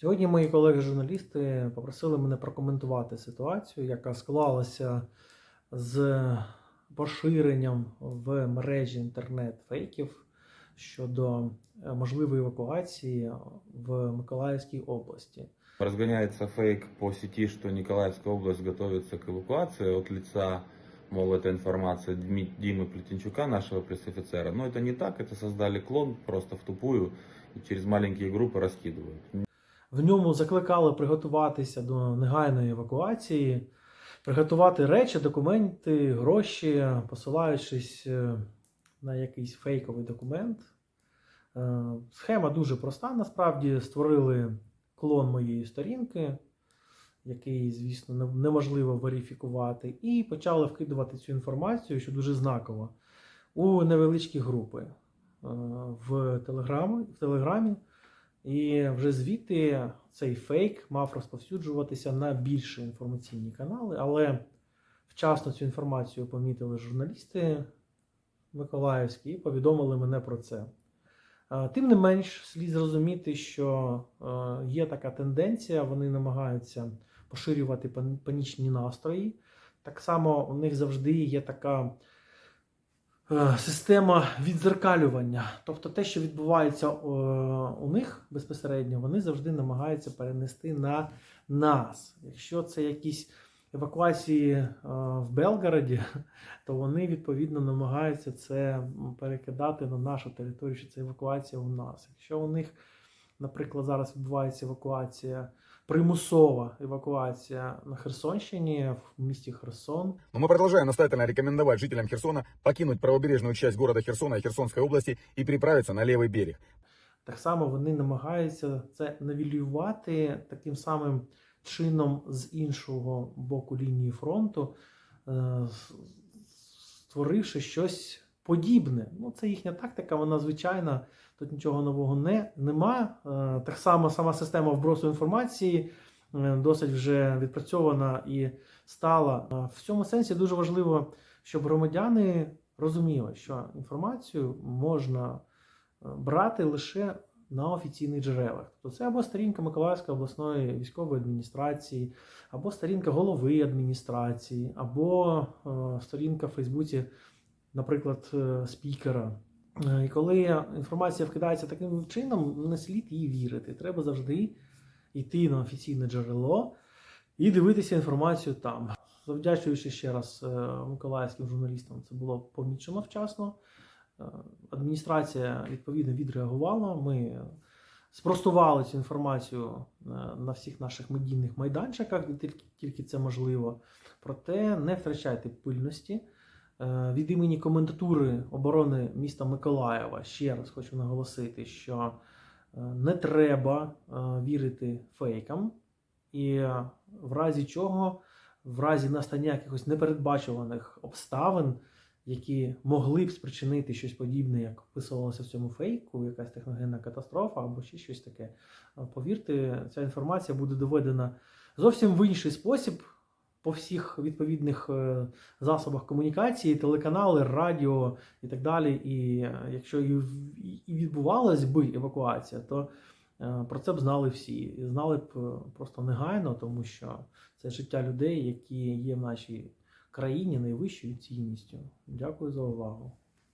Сьогодні мої колеги-журналісти попросили мене прокоментувати ситуацію, яка склалася з поширенням в мережі інтернет фейків щодо е, можливої евакуації в Миколаївській області. Разгоняется фейк по сети, что Николаевская область готовится к эвакуации от лица, мол, это информация Дми- Димы Плетенчука, нашего пресс-офицера. Но это не так, это создали клон просто в тупую и через маленькие группы раскидывают. В ньому закликали приготуватися до негайної евакуації, приготувати речі, документи, гроші, посилаючись е, на якийсь фейковий документ. Е, Схема дуже проста. Насправді створили клон моєї сторінки, який, звісно, неможливо верифікувати, і почали вкидувати цю інформацію, що дуже знаково, у невеличкі групи е, в Телеграмі, в Телеграмі. І вже звідти цей фейк мав розповсюджуватися на більші інформаційні канали, але вчасно цю інформацію помітили журналісти Миколаївські і повідомили мене про це. Тим не менш, слід зрозуміти, що є така тенденція, вони намагаються поширювати пан- панічні настрої. Так само у них завжди є така система відзеркалювання. Тобто те, що відбувається е, у них безпосередньо, вони завжди намагаються перенести на нас. Якщо це якісь евакуації е, в Белгороді, то вони відповідно намагаються це перекидати на нашу територію, що це евакуація у нас. Якщо у них, наприклад, зараз відбувається евакуація. Примусова евакуація на Херсонщині в місті Херсон. Но мы продолжаем настоятельно рекомендовать жителям Херсона покинуть правобережную часть города Херсона и Херсонской области и переправиться на левый берег. Так само вони намагаються це навілювати таким самим чином з іншого боку лінії фронту, е, створивши щось подібне. Ну, це їхня тактика, вона звичайна, тут нічого нового не, нема. Е, Так само сама система вбросу інформації е, досить вже відпрацьована і стала. Е, В цьому сенсі дуже важливо, щоб громадяни розуміли, що інформацію можна брати лише на офіційних джерелах. Тобто це або сторінка Миколаївської обласної військової адміністрації, або сторінка голови адміністрації, або е, сторінка в Фейсбуці, наприклад, е, спікера. Е, І коли інформація вкидається таким чином, не слід їй вірити. Треба завжди йти на офіційне джерело і дивитися інформацію там. Завдячуючи ще раз е, миколаївським журналістам, це було помічено вчасно. Адміністрація відповідно відреагувала. Ми спростували цю інформацію на всіх наших медійних майданчиках, де тільки це можливо. Проте не втрачайте пильності. Е, Від імені комендатури оборони міста Миколаєва ще раз хочу наголосити, що е, не треба е, вірити фейкам, і в разі чого, в разі настання якихось непередбачуваних обставин, які могли б спричинити щось подібне, як описувалося в цьому фейку, якась техногенна катастрофа або ще щось таке. Повірте, ця інформація буде доведена зовсім в інший спосіб по всіх відповідних е, засобах комунікації, телеканали, радіо і так далі. І е, якщо і, відбувалась би евакуація, то е, про це б знали всі. І знали б просто негайно, тому що це життя людей, які є в нашій країні найвищою цінністю. Дякую за увагу.